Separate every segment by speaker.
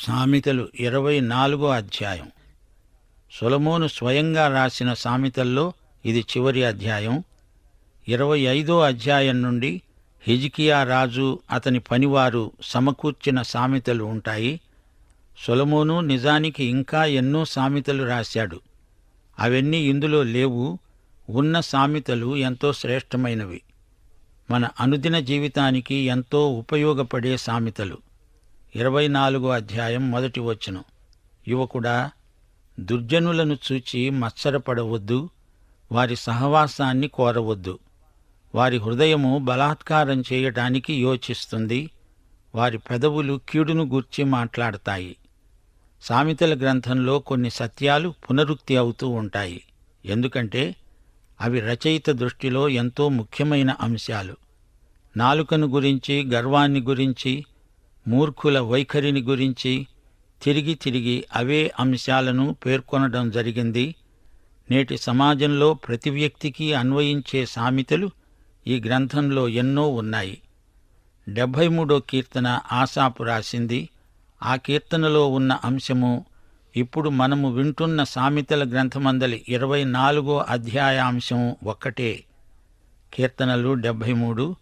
Speaker 1: సామెతలు ఇరవై నాలుగో అధ్యాయం. సొలమోను స్వయంగా రాసిన సామెతల్లో ఇది చివరి అధ్యాయం. ఇరవై ఐదో అధ్యాయం నుండి హిజికియా రాజు అతని పనివారు సమకూర్చిన సామెతలు ఉంటాయి. సొలమోను నిజానికి ఇంకా ఎన్నో సామెతలు రాశాడు. అవన్నీ ఇందులో లేవు. ఉన్న సామెతలు ఎంతో శ్రేష్టమైనవి. మన అనుదిన జీవితానికి ఎంతో ఉపయోగపడే సామెతలు. ఇరవై నాలుగో అధ్యాయం మొదటి వచనం. యువకుడా దుర్జనులను చూచి మత్సరపడవద్దు వారి సహవాసాన్ని కోరవద్దు. వారి హృదయము బలాత్కారం చేయటానికి యోచిస్తుంది వారి పెదవులు కీడును గూర్చి మాట్లాడతాయి. సామెతల గ్రంథంలో కొన్ని సత్యాలు పునరుక్తి అవుతూ ఉంటాయి. ఎందుకంటే అవి రచయిత దృష్టిలో ఎంతో ముఖ్యమైన అంశాలు. నాలుకను గురించి గర్వాన్ని గురించి మూర్ఖుల వైఖరిని గురించి తిరిగి తిరిగి అవే అంశాలను పేర్కొనడం జరిగింది. నేటి సమాజంలో ప్రతి వ్యక్తికి అన్వయించే సామెతలు ఈ గ్రంథంలో ఎన్నో ఉన్నాయి. డెబ్భై మూడో కీర్తన ఆశాపు రాసింది. ఆ కీర్తనలో ఉన్న అంశము ఇప్పుడు మనము వింటున్న సామెతల గ్రంథమందలి ఇరవై నాలుగో అధ్యాయాంశం ఒక్కటే. కీర్తనలు డెబ్భై మూడు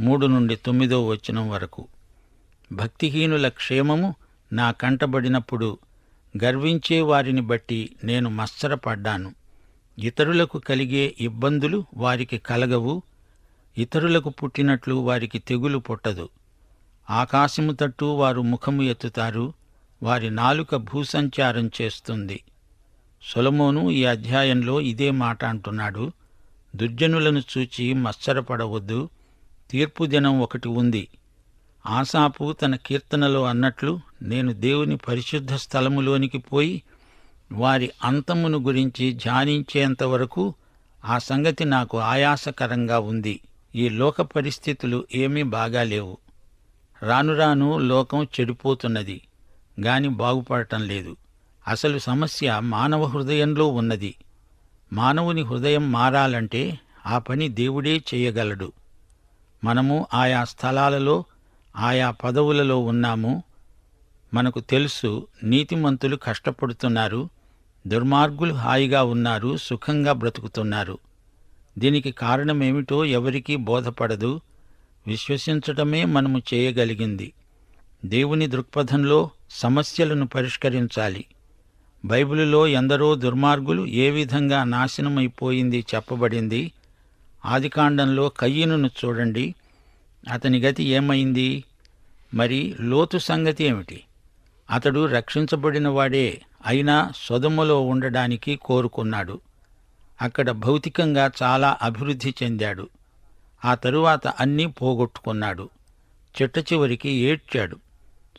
Speaker 1: మూడు నుండి తొమ్మిదో వచనం వరకు. భక్తిహీనుల క్షేమము నా కంటబడినప్పుడు గర్వించే వారిని బట్టి నేను మత్సరపడ్డాను. ఇతరులకు కలిగే ఇబ్బందులు వారికి కలగవు ఇతరులకు పుట్టినట్లు వారికి తెగులు పుట్టదు. ఆకాశము తట్టు వారు ముఖము ఎత్తుతారు వారి నాలుక భూసంచారం చేస్తుంది. సొలమోను ఈ అధ్యాయంలో ఇదే మాట అంటున్నాడు. దుర్జనులను చూచి మత్సరపడవద్దు తీర్పు దినం ఒకటి ఉంది. ఆసాపు తన కీర్తనలో అన్నట్లు నేను దేవుని పరిశుద్ధ స్థలములోనికి పోయి వారి అంతమును గురించి ధ్యానించేంత వరకు ఆ సంగతి నాకు ఆయాసకరంగా ఉంది. ఈ లోక పరిస్థితులు ఏమీ బాగాలేవు. రాను రాను లోకం చెడిపోతున్నది గాని బాగుపడటం లేదు. అసలు సమస్య మానవ హృదయంలో ఉన్నది. మానవుని హృదయం మారాలంటే ఆ పని దేవుడే చేయగలడు. మనము ఆయా స్థలాలలో ఆయా పదవులలో ఉన్నాము. మనకు తెలుసు నీతిమంతులు కష్టపడుతున్నారు. దుర్మార్గులు హాయిగా ఉన్నారు సుఖంగా బ్రతుకుతున్నారు. దీనికి కారణమేమిటో ఎవరికీ బోధపడదు. విశ్వసించటమే మనము చేయగలిగింది. దేవుని దృక్పథంలో సమస్యలను పరిష్కరించాలి. బైబిలులో ఎందరో దుర్మార్గులు ఏ విధంగా నాశనమైపోయింది చెప్పబడింది. ఆదికాండంలో కయ్యనును చూడండి. అతని గతి ఏమైంది? మరి లోతు సంగతి ఏమిటి? అతడు రక్షించబడిన వాడే అయినా సొదములో ఉండడానికి కోరుకున్నాడు. అక్కడ భౌతికంగా చాలా అభివృద్ధి చెందాడు. ఆ తరువాత అన్నీ పోగొట్టుకున్నాడు. చిట్ట చివరికి ఏడ్చాడు.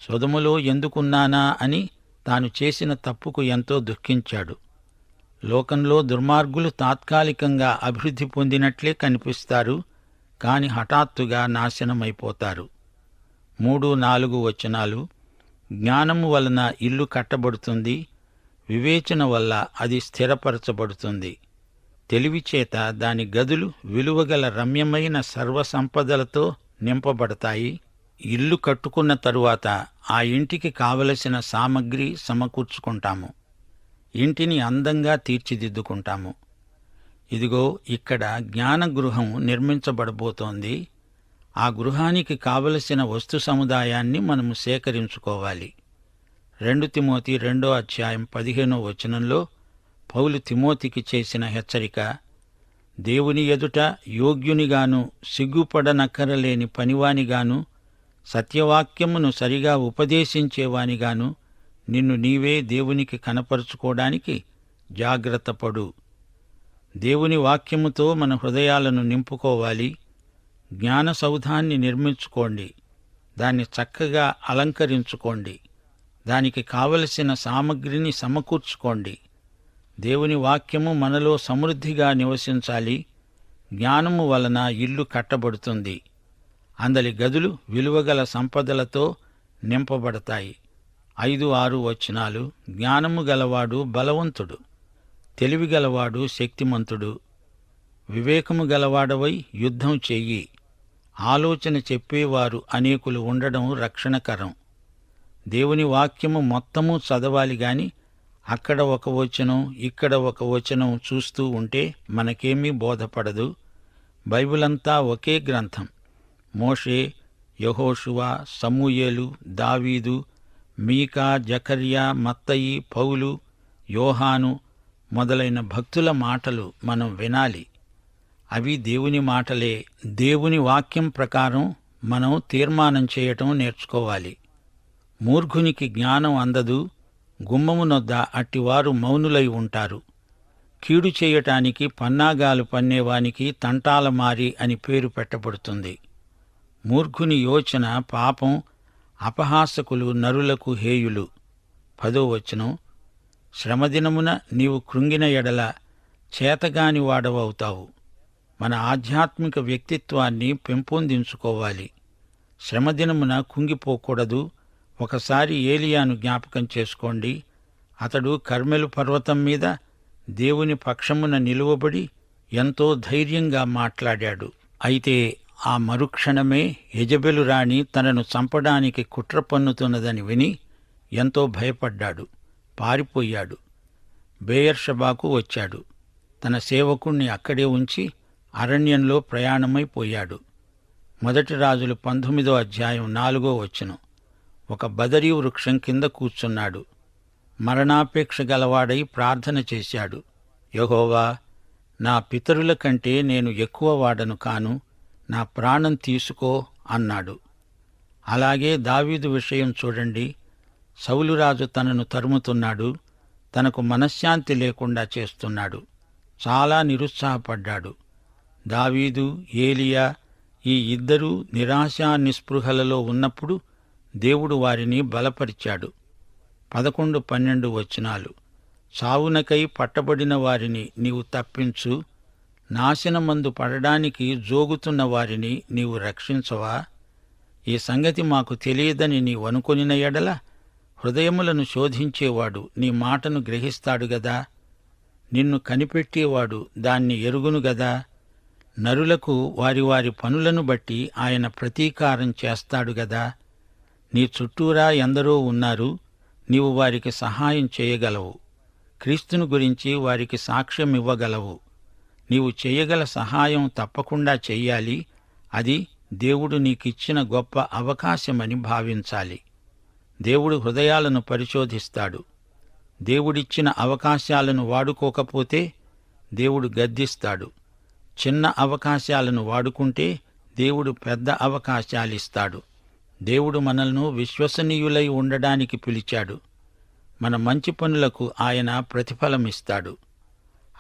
Speaker 1: సొదములో ఎందుకున్నానా అని తాను చేసిన తప్పుకు ఎంతో దుఃఖించాడు. లోకంలో దుర్మార్గులు తాత్కాలికంగా అభివృద్ధి పొందినట్లే కనిపిస్తారు. కాని హఠాత్తుగా నాశనమైపోతారు. మూడు నాలుగు వచనాలు. జ్ఞానము వలన ఇల్లు కట్టబడుతుంది. వివేచన వల్ల అది స్థిరపరచబడుతుంది. తెలివి చేత దాని గదులు విలువగల రమ్యమైన సర్వసంపదలతో నింపబడతాయి. ఇల్లు కట్టుకున్న తరువాత ఆ ఇంటికి కావలసిన సామగ్రి సమకూర్చుకుంటాము. ఇంటిని అందంగా తీర్చిదిద్దుకుంటాము. ఇదిగో ఇక్కడ జ్ఞానగృహం నిర్మించబడబోతోంది. ఆ గృహానికి కావలసిన వస్తు సముదాయాన్ని మనము సేకరించుకోవాలి. రెండు తిమోతి రెండో అధ్యాయం పదిహేనో వచనంలో పౌలు తిమోతికి చేసిన హెచ్చరిక దేవుని ఎదుట యోగ్యునిగాను సిగ్గుపడనక్కరలేని పనివానిగాను సత్యవాక్యమును సరిగా ఉపదేశించేవానిగాను నిన్ను నీవే దేవునికి కనపరుచుకోవడానికి జాగ్రత్తపడు దేవుని వాక్యముతో మన హృదయాలను నింపుకోవాలి. జ్ఞాన సౌధాన్ని నిర్మించుకోండి. దాన్ని చక్కగా అలంకరించుకోండి. దానికి కావలసిన సామగ్రిని సమకూర్చుకోండి. దేవుని వాక్యము మనలో సమృద్ధిగా నివసించాలి. జ్ఞానము వలన ఇల్లు కట్టబడుతుంది. అందలి గదులు విలువగల సంపదలతో నింపబడతాయి. ఐదు ఆరు వచనాలు. జ్ఞానము గలవాడు బలవంతుడు. తెలివి గలవాడు శక్తిమంతుడు. వివేకము గలవాడవై యుద్ధం చెయ్యి. ఆలోచన చెప్పేవారు అనేకులు ఉండడం రక్షణకరం. దేవుని వాక్యము మొత్తము చదవాలి గాని అక్కడ ఒక వచనం ఇక్కడ ఒక వచనం చూస్తూ ఉంటే మనకేమీ బోధపడదు. బైబిల్ అంతా ఒకే గ్రంథం. మోషే యహోషువ సమూయేలు దావీదు మీకా జకర్యా మత్తయి పౌలు యోహాను మొదలైన భక్తుల మాటలు మనం వినాలి. అవి దేవుని మాటలే. దేవుని వాక్యం ప్రకారం మనం తీర్మానం చేయటం నేర్చుకోవాలి. మూర్ఖునికి జ్ఞానం అందదు. గుమ్మమునొద్ద అట్టివారు మౌనులై ఉంటారు. కీడు చేయటానికి పన్నాగాలు పన్నేవానికి తంటాల మారి అని పేరు పెట్టబడుతుంది. మూర్ఖుని యోచన పాపం అపహాసకులు నరులకు హేయులు. పదో వచనం శ్రమదినమున నీవు కృంగిన ఎడల చేతగాని వాడవవుతావు మన ఆధ్యాత్మిక వ్యక్తిత్వాన్ని పెంపొందించుకోవాలి. శ్రమదినమున కుంగిపోకూడదు. ఒకసారి ఏలియాను జ్ఞాపకం చేసుకోండి. అతడు కర్మెలు పర్వతం మీద దేవుని పక్షమున నిలువబడి ఎంతో ధైర్యంగా మాట్లాడాడు. అయితే ఆ మరుక్షణమే యజబెలు రాణి తనను చంపడానికి కుట్ర పన్నుతున్నదని విని ఎంతో భయపడ్డాడు. పారిపోయాడు. బేయర్షబాకు వచ్చాడు. తన సేవకుణ్ణి అక్కడే ఉంచి అరణ్యంలో ప్రయాణమైపోయాడు మొదటి రాజులు పంతొమ్మిదో అధ్యాయం నాలుగో వచనం. ఒక బదరీ వృక్షం కింద కూర్చున్నాడు. మరణాపేక్ష గలవాడై ప్రార్థన చేశాడు. యహోవా నా పితరుల కంటే నేను ఎక్కువ వాడను కాను నా ప్రాణం తీసుకో అన్నాడు. అలాగే దావీదు విషయం చూడండి. సౌలురాజు తనను తరుముతున్నాడు తనకు మనశ్శాంతి లేకుండా చేస్తున్నాడు. చాలా నిరుత్సాహపడ్డాడు. దావీదు ఏలియా ఈ ఇద్దరూ నిరాశా నిస్పృహలలో ఉన్నప్పుడు దేవుడు వారిని బలపరిచాడు. పదకొండు పన్నెండు వచనాలు. సావునకై పట్టబడిన వారిని నీవు తప్పించు నాశనమందు పడడానికి జోగుతున్న వారిని నీవు రక్షించవా? ఈ సంగతి మాకు తెలియదని నీవు అనుకొనిన ఎడల హృదయములను శోధించేవాడు నీ మాటను గ్రహిస్తాడు గదా? నిన్ను కనిపెట్టేవాడు దాన్ని ఎరుగును గదా? నరులకు వారి వారి పనులను బట్టి ఆయన ప్రతీకారం చేస్తాడు గదా? నీ చుట్టూరా ఎందరో ఉన్నారు నీవు వారికి సహాయం చేయగలవు. క్రీస్తును గురించి వారికి సాక్ష్యం ఇవ్వగలవు. నీవు చేయగల సహాయం తప్పకుండా చెయ్యాలి అది దేవుడు నీకిచ్చిన గొప్ప అవకాశమని భావించాలి. దేవుడు హృదయాలను పరిశోధిస్తాడు. దేవుడిచ్చిన అవకాశాలను వాడుకోకపోతే దేవుడు గద్దిస్తాడు. చిన్న అవకాశాలను వాడుకుంటే దేవుడు పెద్ద అవకాశాలిస్తాడు. దేవుడు మనల్ని విశ్వసనీయులై ఉండడానికి పిలిచాడు. మన మంచి పనులకు ఆయన ప్రతిఫలమిస్తాడు.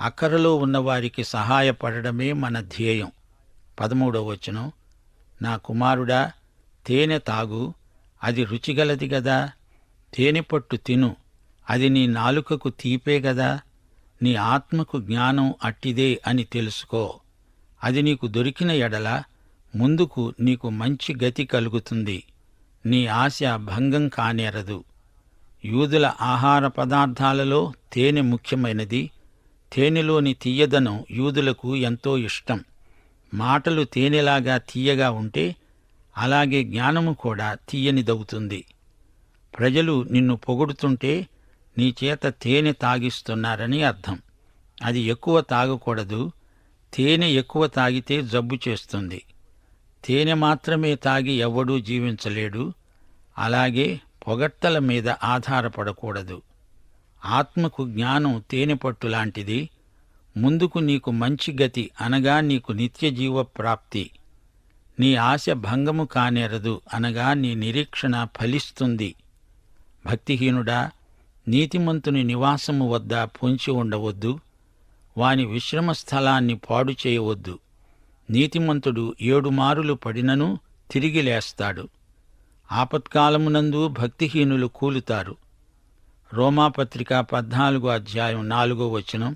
Speaker 1: అక్కరలో ఉన్నవారికి సహాయపడడమే మన ధ్యేయం. పదమూడవ వచనం నా కుమారుడా తేనె తాగు అది రుచిగలది గదా? తేనెపట్టు తిను. అది నీ నాలుకకు తీపే గదా? నీ ఆత్మకు జ్ఞానం అట్టిదే అని తెలుసుకో. అది నీకు దొరికిన ఎడల ముందుకు నీకు మంచి గతి కలుగుతుంది. నీ ఆశ భంగం కానేరదు. యూదుల ఆహార పదార్థాలలో తేనె ముఖ్యమైనది. తేనెలోని తీయదనం యూదులకు ఎంతో ఇష్టం. మాటలు తేనెలాగా తీయగా ఉంటే అలాగే జ్ఞానము కూడా తీయనిదవుతుంది. ప్రజలు నిన్ను పొగుడుతుంటే నీ చేత తేనె తాగిస్తున్నారని అర్థం. అది ఎక్కువ తాగకూడదు. తేనె ఎక్కువ తాగితే జబ్బు చేస్తుంది. తేనె మాత్రమే తాగి ఎవ్వడూ జీవించలేడు. అలాగే పొగట్టల మీద ఆధారపడకూడదు. ఆత్మకు జ్ఞానం తేనె పట్టు లాంటిది. ముందుకు నీకు మంచి గతి అనగా నీకు నిత్యజీవ ప్రాప్తి నీ ఆశ భంగము కానేరదు అనగా నీ నిరీక్షణ ఫలిస్తుంది. భక్తిహీనుడా నీతిమంతుని నివాసము వద్ద పొంచి ఉండవద్దు. వాని విశ్రమ స్థలాన్ని పాడు చేయవద్దు. నీతిమంతుడు ఏడు మారులు పడినను తిరిగి లేస్తాడు. ఆపత్కాలమునందు భక్తిహీనులు కూలుతారు. రోమాపత్రిక పద్నాలుగో అధ్యాయం నాలుగో వచనం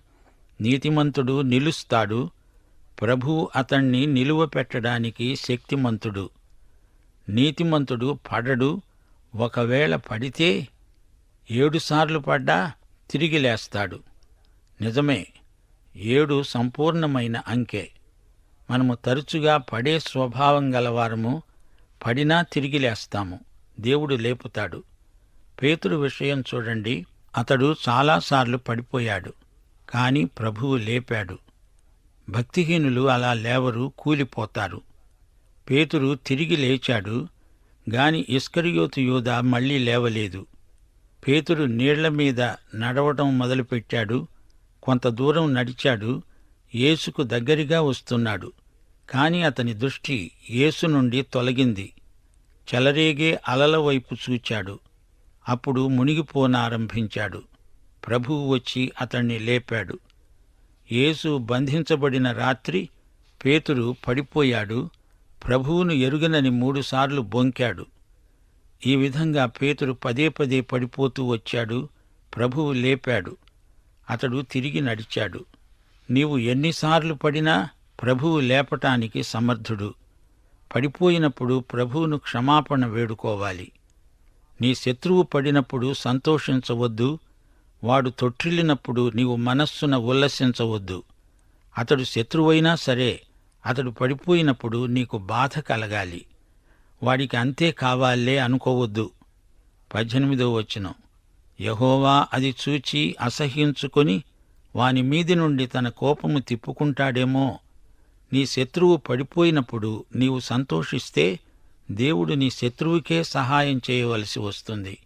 Speaker 1: నీతిమంతుడు నిలుస్తాడు ప్రభువు అతణ్ణి నిలువ పెట్టడానికి శక్తిమంతుడు. నీతిమంతుడు పడడు. ఒకవేళ పడితే ఏడుసార్లు పడ్డా తిరిగి లేస్తాడు. నిజమే ఏడు సంపూర్ణమైన అంకె. మనము తరచుగా పడే స్వభావం గలవారము. పడినా తిరిగి లేస్తాము. దేవుడు లేపుతాడు. పేతుడు విషయం చూడండి. అతడు చాలాసార్లు పడిపోయాడు. కానీ ప్రభువు లేపాడు. భక్తిహీనులు అలా లేవరు కూలిపోతారు. పేతురు తిరిగి లేచాడు గాని ఇస్కరియోతు యోధ మళ్ళీ లేవలేదు. పేతురు నీళ్ళ మీద నడవటం మొదలుపెట్టాడు కొంత దూరం నడిచాడు యేసుకు దగ్గరగా వస్తున్నాడు. కాని అతని దృష్టి యేసు నుండి తొలగింది. చెలరేగే అలల వైపు చూచాడు. అప్పుడు మునిగిపోనారంభించాడు. ప్రభువు వచ్చి అతణ్ణి లేపాడు. యేసు బంధించబడిన రాత్రి పేతురు పడిపోయాడు ప్రభువును ఎరుగనని మూడుసార్లు బొంకాడు. ఈ విధంగా పేతురు పదే పదే పడిపోతూ వచ్చాడు ప్రభువు లేపాడు అతడు తిరిగి నడిచాడు. నీవు ఎన్నిసార్లు పడినా ప్రభువు లేపటానికి సమర్థుడు. పడిపోయినప్పుడు ప్రభువును క్షమాపణ వేడుకోవాలి. నీ శత్రువు పడినప్పుడు సంతోషించవద్దు వాడు తొట్టిల్లినప్పుడు నీవు మనస్సున ఉల్లసించవద్దు. అతడు శత్రువైనా సరే అతడు పడిపోయినప్పుడు నీకు బాధ కలగాలి. వాడికి అంతే కావాలే అనుకోవద్దు. పద్దెనిమిదో వచనం. యహోవా అది చూచి అసహ్యించుకొని వాని మీది నుండి తన కోపము తిప్పుకుంటాడేమో. నీ శత్రువు పడిపోయినప్పుడు నీవు సంతోషిస్తే దేవుడు నీ శత్రువుకే సహాయం చేయవలసి వస్తుంది.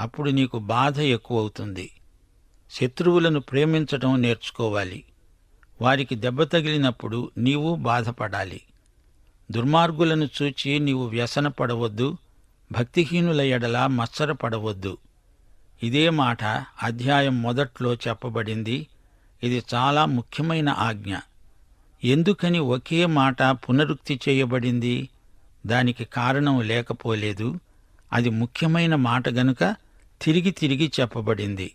Speaker 1: అప్పుడు నీకు బాధ ఎక్కువవుతుంది. శత్రువులను ప్రేమించటం నేర్చుకోవాలి. వారికి దెబ్బ తగిలినప్పుడు నీవు బాధపడాలి. దుర్మార్గులను చూచి నీవు వ్యసనపడవద్దు భక్తిహీనుల ఎడల మత్సరపడవద్దు ఇదే మాట అధ్యాయం మొదట్లో చెప్పబడింది. ఇది చాలా ముఖ్యమైన ఆజ్ఞ. ఎందుకని ఒకే మాట పునరుక్తి చేయబడింది? దానికి కారణం లేకపోలేదు. అది ముఖ్యమైన మాట గనుక తిరిగి తిరిగి చెప్పబడింది.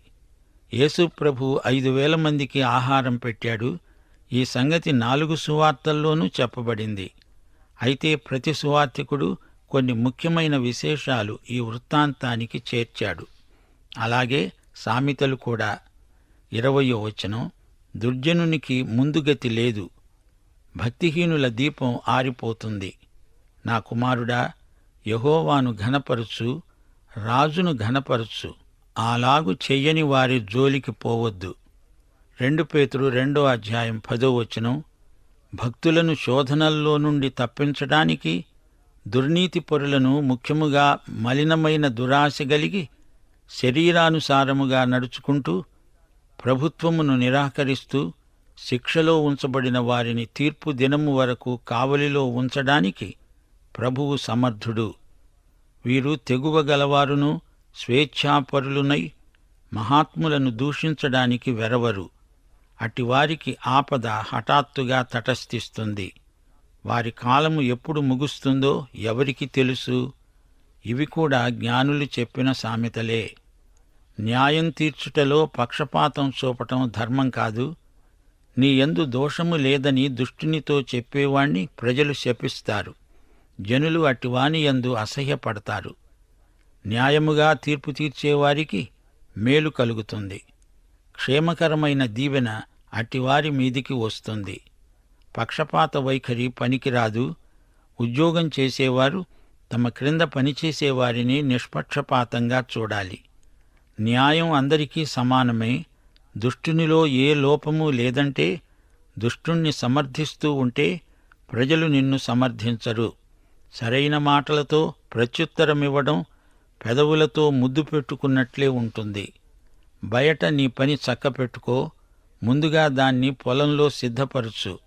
Speaker 1: యేసుప్రభు ఐదు వేల మందికి ఆహారం పెట్టాడు. ఈ సంగతి నాలుగు సువార్తల్లోనూ చెప్పబడింది. అయితే ప్రతి సువార్తికుడు కొన్ని ముఖ్యమైన విశేషాలు ఈ వృత్తాంతానికి చేర్చాడు. అలాగే సామెతలు కూడా. ఇరవయో వచనం దుర్జనునికి ముందుగతి లేదు. భక్తిహీనుల దీపం ఆరిపోతుంది. నా కుమారుడా యహోవాను ఘనపరచు రాజును ఘనపరచు. అలాగు చెయ్యని వారి జోలికి పోవద్దు. రెండు పేతుడు రెండో అధ్యాయం పదో వచనం భక్తులను శోధనల్లో నుండి తప్పించడానికి దుర్నీతి పొరులను ముఖ్యముగా మలినమైన దురాశ కలిగి శరీరానుసారముగా నడుచుకుంటూ ప్రభుత్వమును నిరాకరిస్తూ శిక్షలో ఉంచబడిన వారిని తీర్పు దినము వరకు కావలిలో ఉంచడానికి ప్రభువు సమర్థుడు. వీరు తెగువ గలవారును స్వేచ్ఛాపరులునై మహాత్ములను దూషించడానికి వెరవరు. అటివారికి ఆపద హఠాత్తుగా తటస్థిస్తుంది. వారి కాలము ఎప్పుడు ముగుస్తుందో ఎవరికి తెలుసు? ఇవి కూడా జ్ఞానులు చెప్పిన సామెతలే. న్యాయం తీర్చుటలో పక్షపాతం చూపటం ధర్మం కాదు. నీ యందు దోషము లేదని దుష్టునితో చెప్పేవాణ్ణి ప్రజలు శపిస్తారు. జనులు అటివాని యందు అసహ్యపడతారు. న్యాయముగా తీర్పు తీర్చేవారికి మేలు కలుగుతుంది. క్షేమకరమైన దీవెన అటివారి మీదికి వస్తుంది. పక్షపాత వైఖరి పనికిరాదు. ఉద్యోగం చేసేవారు తమ క్రింద పనిచేసేవారిని నిష్పక్షపాతంగా చూడాలి. న్యాయం అందరికీ సమానమే. దుష్టునిలో ఏ లోపము లేదంటే దుష్టుణ్ణి సమర్థిస్తూ ఉంటే ప్రజలు నిన్ను సమర్థించరు. సరైన మాటలతో ప్రత్యుత్తరమివ్వడం పెదవులతో ముద్దు పెట్టుకున్నట్లే ఉంటుంది. బయట నీ పని చక్కపెట్టుకో ముందుగా దాన్ని పొలంలో సిద్ధపరచు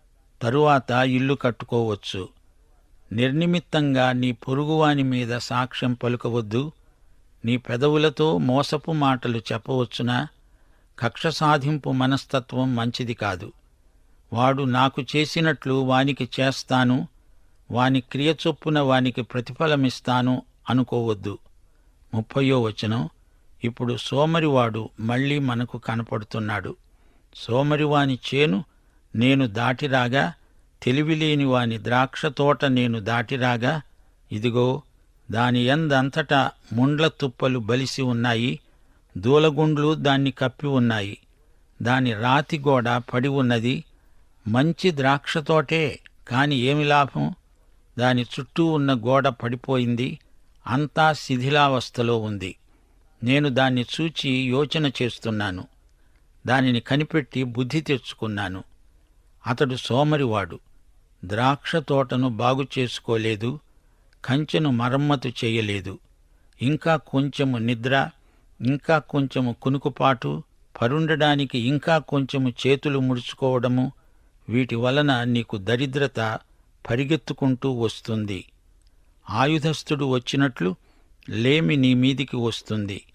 Speaker 1: తరువాత ఇల్లు కట్టుకోవచ్చు. నిర్నిమిత్తంగా నీ పొరుగువాని మీద సాక్ష్యం పలుకవద్దు. నీ పెదవులతో మోసపు మాటలు చెప్పవచ్చునా? కక్ష సాధింపు మనస్తత్వం మంచిది కాదు. వాడు నాకు చేసినట్లు వానికి చేస్తాను వాని క్రియ చొప్పున వానికి ప్రతిఫలమిస్తాను అనుకోవద్దు. ముప్పయో వచనం ఇప్పుడు సోమరివాడు మళ్ళీ మనకు కనపడుతున్నాడు. సోమరివాని చేను నేను దాటిరాగా తెలివిలేని వాని ద్రాక్ష తోట నేను దాటిరాగా ఇదిగో దాని ఎందంతటా ముండ్ల తుప్పలు బలిసి ఉన్నాయి దూలగుండ్లు దాన్ని కప్పి ఉన్నాయి దాని రాతి గోడ పడి ఉన్నది మంచి ద్రాక్ష తోటే కాని ఏమి లాభం? దాని చుట్టూ ఉన్న గోడ పడిపోయింది అంతా శిథిలావస్థలో ఉంది. నేను దాన్ని చూచి యోచన చేస్తున్నాను. దానిని కనిపెట్టి బుద్ధి తెచ్చుకున్నాను. అతడు సోమరివాడు. ద్రాక్ష తోటను బాగు చేసుకోలేదు. కంచెను మరమ్మతు చేయలేదు. ఇంకా కొంచెము నిద్ర ఇంకా కొంచెము కునుకుపాటు పరుండడానికి ఇంకా కొంచెము చేతులు ముడుచుకోవడము వీటి వలన నీకు దరిద్రత పరిగెత్తుకుంటూ వస్తుంది. ఆయుధస్థుడు వచ్చినట్లు లేమి నీ మీదికి వస్తుంది.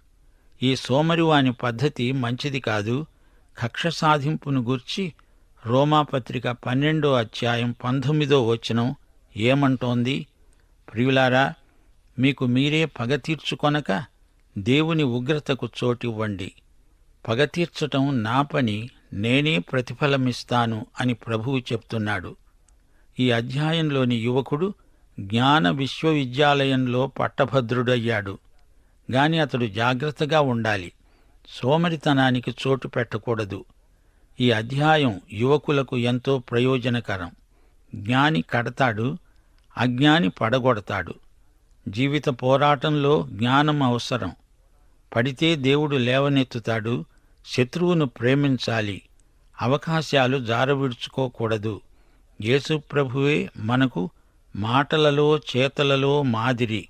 Speaker 1: ఈ సోమరివాని పద్ధతి మంచిది కాదు. కక్ష సాధింపును గూర్చి రోమాపత్రిక పన్నెండో అధ్యాయం పంతొమ్మిదో వచనం ఏమంటోంది? ప్రియులారా మీకు మీరే పగ తీర్చుకొనక దేవుని ఉగ్రతకు చోటివ్వండి. పగ తీర్చటం నా పని నేనే ప్రతిఫలమిస్తాను అని ప్రభువు చెప్తున్నాడు. ఈ అధ్యాయంలోని యువకుడు జ్ఞాన విశ్వవిద్యాలయంలో పట్టభద్రుడయ్యాడు. గాని అతడు జాగ్రత్తగా ఉండాలి. సోమరితనానికి చోటు పెట్టకూడదు. ఈ అధ్యాయం యువకులకు ఎంతో ప్రయోజనకరం. జ్ఞాని కడతాడు అజ్ఞాని పడగొడతాడు. జీవిత పోరాటంలో జ్ఞానం అవసరం. పడితే దేవుడు లేవనెత్తుతాడు శత్రువును ప్రేమించాలి. అవకాశాలు జారవిడుచుకోకూడదు. యేసు ప్రభువే మనకు మాటలలో చేతలలో మాదిరి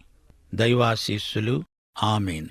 Speaker 1: దైవాశీస్సులు. ఆమెన్.